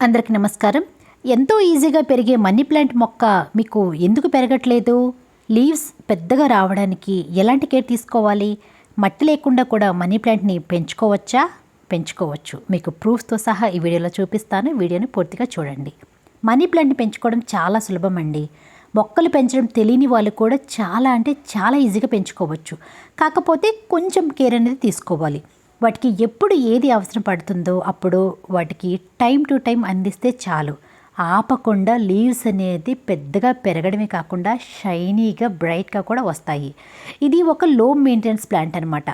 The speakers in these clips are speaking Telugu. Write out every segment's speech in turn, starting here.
అందరికి నమస్కారం. ఎంతో ఈజీగా పెరిగే మనీ ప్లాంట్ మొక్క మీకు ఎందుకు పెరగట్లేదు? లీవ్స్ పెద్దగా రావడానికి ఎలాంటి కేర్ తీసుకోవాలి? మట్టి లేకుండా కూడా మనీ ప్లాంట్ని పెంచుకోవచ్చా? పెంచుకోవచ్చు. మీకు ప్రూఫ్తో సహా ఈ వీడియోలో చూపిస్తాను. వీడియోని పూర్తిగా చూడండి. మనీ ప్లాంట్ని పెంచుకోవడం చాలా సులభం అండి. మొక్కలు పెంచడం తెలియని వాళ్ళు కూడా చాలా అంటే చాలా ఈజీగా పెంచుకోవచ్చు. కాకపోతే కొంచెం కేర్ అనేది తీసుకోవాలి. వాటికి ఎప్పుడు ఏది అవసరం పడుతుందో అప్పుడు వాటికి టైం టు టైం అందిస్తే చాలు. ఆపకుండా లీవ్స్ అనేది పెద్దగా పెరగడమే కాకుండా షైనీగా బ్రైట్గా కూడా వస్తాయి. ఇది ఒక లో మెయింటెనెన్స్ ప్లాంట్ అనమాట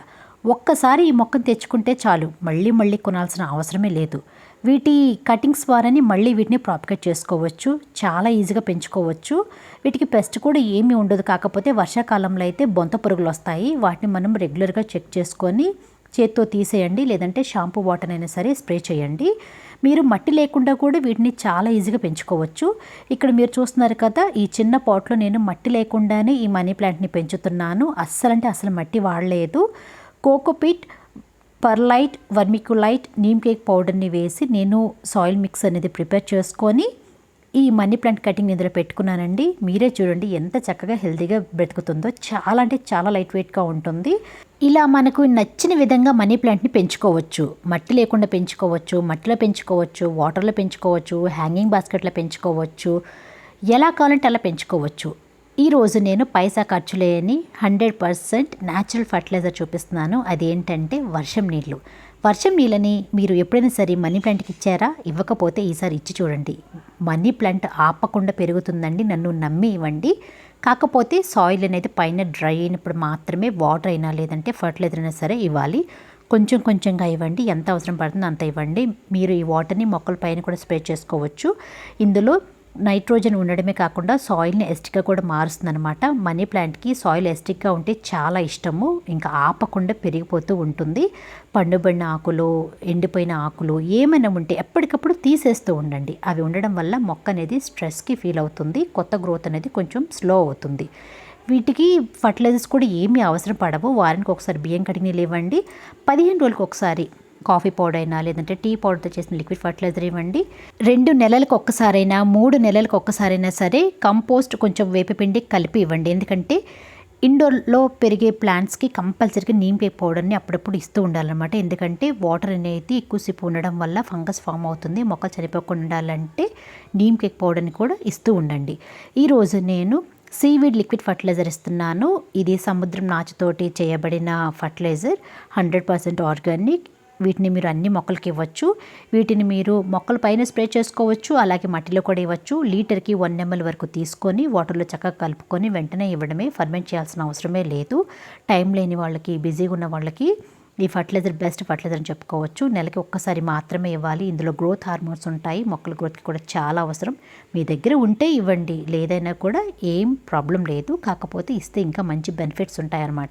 ఒక్కసారి ఈ మొక్కను తెచ్చుకుంటే చాలు. మళ్ళీ మళ్ళీ కొనాల్సిన అవసరమే లేదు. వీటి కటింగ్స్ ద్వారానే మళ్ళీ వీటిని ప్రాపికేట్ చేసుకోవచ్చు. చాలా ఈజీగా పెంచుకోవచ్చు. వీటికి పెస్ట్ కూడా ఏమీ ఉండదు. కాకపోతే వర్షాకాలంలో అయితే బొంత పురుగులు వస్తాయి. వాటిని మనం రెగ్యులర్గా చెక్ చేసుకొని చేత్తో తీసేయండి లేదంటే షాంపూ వాటర్ అయినా సరే స్ప్రే చేయండి. మీరు మట్టి లేకుండా కూడా వీటిని చాలా ఈజీగా పెంచుకోవచ్చు. ఇక్కడ మీరు చూస్తున్నారు కదా ఈ చిన్న పాట్లో నేను మట్టి లేకుండానే ఈ మనీ ప్లాంట్ని పెంచుతున్నాను. అస్సలంటే అసలు మట్టి వాడలేదు. Cocopeat perlite vermiculite neem cake పౌడర్ని వేసి నేను సాయిల్ మిక్స్ అనేది ప్రిపేర్ చేసుకొని ఈ మనీ ప్లాంట్ కటింగ్ ఇందులో పెట్టుకున్నానండి. మీరే చూడండి ఎంత చక్కగా హెల్తీగా బ్రతుకుతుందో. చాలా అంటే చాలా లైట్ వెయిట్గా ఉంటుంది. ఇలా మనకు నచ్చిన విధంగా మనీ ప్లాంట్ని పెంచుకోవచ్చు. మట్టి లేకుండా పెంచుకోవచ్చు మట్టిలో పెంచుకోవచ్చు వాటర్లో పెంచుకోవచ్చు హ్యాంగింగ్ బాస్కెట్లో పెంచుకోవచ్చు ఎలా కావాలంటే అలా పెంచుకోవచ్చు. ఈరోజు నేను పైసా ఖర్చు లేని హండ్రెడ్ పర్సెంట్ న్యాచురల్ ఫర్టిలైజర్ చూపిస్తున్నాను. అదేంటంటే వర్షం నీళ్ళు. వర్షం నీళ్ళని మీరు ఎప్పుడైనా సరే మనీ ప్లాంట్కి ఇచ్చారా? ఇవ్వకపోతే ఈసారి ఇచ్చి చూడండి. మనీ ప్లాంట్ ఆపకుండా పెరుగుతుందండి. నన్ను నమ్మి ఇవ్వండి. కాకపోతే సాయిల్ అనేది పైన డ్రై అయినప్పుడు మాత్రమే వాటర్ అయినా లేదంటే ఫర్టిలైజర్ అయినా సరే ఇవ్వాలి. కొంచెం కొంచెంగా ఇవ్వండి. ఎంత అవసరం పడుతుందో అంత ఇవ్వండి. మీరు ఈ వాటర్ని మొక్కల పైన కూడా స్ప్రే చేసుకోవచ్చు. ఇందులో నైట్రోజన్ ఉండడమే కాకుండా సాయిల్ని ఎస్టిక్గా కూడా మారుస్తుందన్నమాట. మనీ ప్లాంట్కి సాయిల్ ఎస్టిక్గా ఉంటే చాలా ఇష్టము. ఇంకా ఆపకుండా పెరిగిపోతూ ఉంటుంది. పండుబడిన ఆకులు ఎండిపోయిన ఆకులు ఏమైనా ఉంటే ఎప్పటికప్పుడు తీసేస్తూ ఉండండి. అవి ఉండడం వల్ల మొక్క అనేది స్ట్రెస్కి ఫీల్ అవుతుంది. కొత్త గ్రోత్ అనేది కొంచెం స్లో అవుతుంది. వీటికి ఫర్టిలైజర్స్ కూడా ఏమీ అవసరం పడవు. వారానికి ఒకసారి బియ్యం కడిగి ఇవ్వండి. పదిహేను రోజులకు ఒకసారి కాఫీ పౌడర్ అయినా లేదంటే టీ పౌడర్తో చేసిన లిక్విడ్ ఫర్టిలైజర్ ఇవ్వండి. రెండు నెలలకు ఒక్కసారైనా మూడు నెలలకు ఒక్కసారైనా సరే కంపోస్ట్ కొంచెం వేపపిండి కలిపి ఇవ్వండి. ఎందుకంటే ఇండోర్లో పెరిగే ప్లాంట్స్కి కంపల్సరీగా నీమ్ కేక్ పౌడర్ని అప్పుడప్పుడు ఇస్తూ ఉండాలన్నమాట. ఎందుకంటే వాటర్ అనేది ఎక్కువసేపు ఉండడం వల్ల ఫంగస్ ఫామ్ అవుతుంది. మొక్కలు చనిపోకుండా ఉండాలంటే నీమ్ కేక్ పౌడర్ని కూడా ఇస్తూ ఉండండి. ఈరోజు నేను సీవీడ్ లిక్విడ్ ఫర్టిలైజర్ ఇస్తున్నాను. ఇది సముద్రం నాచుతోటి చేయబడిన ఫర్టిలైజర్. Hundred percent organic. వీటిని మీరు అన్ని మొక్కలకి ఇవ్వచ్చు. వీటిని మీరు మొక్కల పైన స్ప్రే చేసుకోవచ్చు. అలాగే మట్టిలో కూడా ఇవ్వచ్చు. లీటర్కి వన్ ఎంఎల్ వరకు తీసుకొని వాటర్లో చక్కగా కలుపుకొని వెంటనే ఇవ్వడమే ఫర్మెంట్ చేయాల్సిన అవసరమే లేదు. టైం లేని వాళ్ళకి బిజీగా ఉన్న వాళ్ళకి ఈ ఫర్టిలైజర్ బెస్ట్ ఫర్టిలైజర్ అని చెప్పుకోవచ్చు. నెలకి ఒక్కసారి మాత్రమే ఇవ్వాలి. ఇందులో గ్రోత్ హార్మోన్స్ ఉంటాయి. మొక్కల గ్రోత్కి కూడా చాలా అవసరం. మీ దగ్గర ఉంటే ఇవ్వండి. లేదైనా కూడా ఏం ప్రాబ్లం లేదు. కాకపోతే ఇస్తే ఇంకా మంచి బెనిఫిట్స్ ఉంటాయన్నమాట.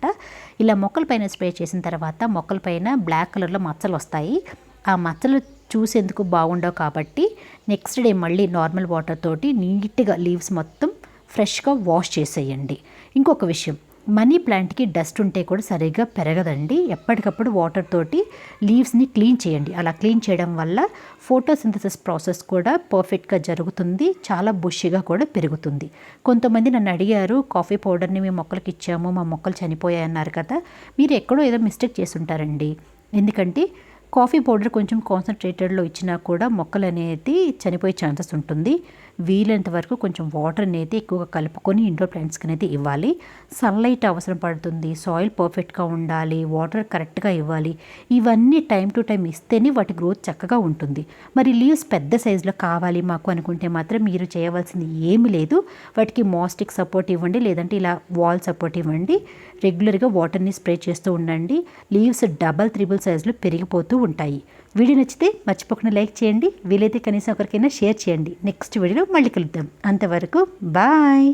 ఇలా మొక్కల పైన స్ప్రే చేసిన తర్వాత మొక్కల పైన బ్లాక్ కలర్లో మచ్చలు వస్తాయి. ఆ మచ్చలు చూసేందుకు బాగుండవు కాబట్టి నెక్స్ట్ డే మళ్ళీ నార్మల్ వాటర్ తోటి నీట్గా లీవ్స్ మొత్తం ఫ్రెష్గా వాష్ చేసేయండి. ఇంకొక విషయం. మనీ ప్లాంట్కి డస్ట్ ఉంటే కూడా సరిగ్గా పెరగదండి. ఎప్పటికప్పుడు వాటర్ తోటి లీవ్స్ని క్లీన్ చేయండి. అలా క్లీన్ చేయడం వల్ల ఫోటోసింథసిస్ ప్రాసెస్ కూడా పర్ఫెక్ట్గా జరుగుతుంది. చాలా బుషిగా కూడా పెరుగుతుంది. కొంతమంది నన్ను అడిగారు కాఫీ పౌడర్ని మేము మొక్కలకి ఇచ్చాము మా మొక్కలు చనిపోయాయన్నారు కదా మీరు ఎక్కడో ఏదో మిస్టేక్ చేసి ఉంటారండి. ఎందుకంటే కాఫీ పౌడర్ కొంచెం కాన్సన్ట్రేటెడ్లో ఇచ్చినా కూడా మొక్కలు అనేది చనిపోయే ఛాన్సెస్ ఉంటుంది. వీలైనంత వరకు కొంచెం వాటర్ అనేది ఎక్కువగా కలుపుకొని ఇండోర్ ప్లాంట్స్కి అనేది ఇవ్వాలి. సన్లైట్ అవసరం పడుతుంది. సాయిల్ పర్ఫెక్ట్గా ఉండాలి. వాటర్ కరెక్ట్గా ఇవ్వాలి. ఇవన్నీ టైం టు టైం ఇస్తేనే వాటి గ్రోత్ చక్కగా ఉంటుంది. మరి లీవ్స్ పెద్ద సైజులో కావాలి మాకు అనుకుంటే మాత్రం మీరు చేయవలసింది ఏమీ లేదు. వాటికి మాస్టిక్ సపోర్ట్ ఇవ్వండి. లేదంటే ఇలా వాల్ సపోర్ట్ ఇవ్వండి. రెగ్యులర్గా వాటర్ని స్ప్రే చేస్తూ ఉండండి. లీవ్స్ డబల్ త్రిబుల్ సైజులో పెరిగిపోతూ ఉంటాయి. వీడియో నచ్చితే మర్చిపోకుండా లైక్ చేయండి. వీలైతే కనీసం ఒకరికైనా షేర్ చేయండి. నెక్స్ట్ వీడియోలో మళ్ళీ కలుద్దాం. అంతవరకు బాయ్!